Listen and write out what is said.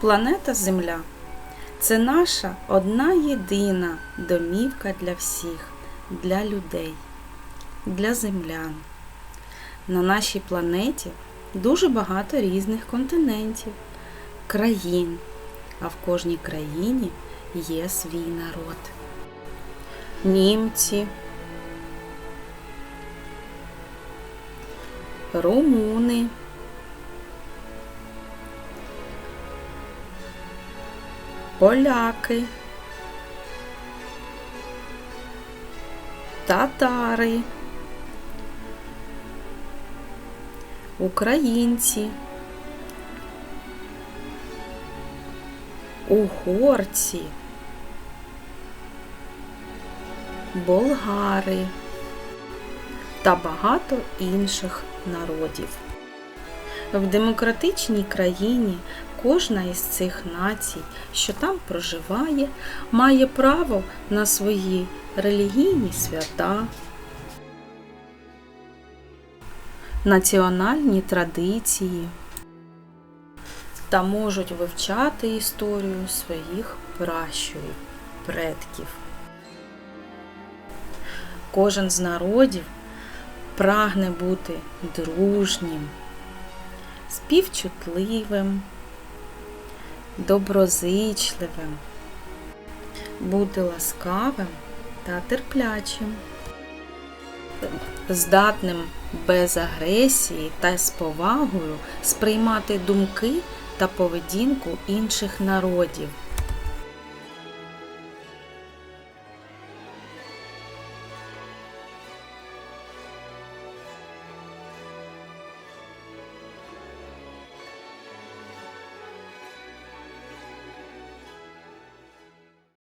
Планета Земля це наша одна єдина домівка для всіх, для людей, для землян. На нашій планеті дуже багато різних континентів, країн, а в кожній країні є свій народ. Німці, румуни, поляки, татари, українці, угорці, болгари та багато інших народів. В демократичній країні кожна із цих націй, що там проживає, має право на свої релігійні свята, національні традиції та можуть вивчати історію своїх пращурів, предків. Кожен з народів прагне бути дружнім, співчутливим, доброзичливим, бути ласкавим та терплячим, здатним без агресії та з повагою сприймати думки та поведінку інших народів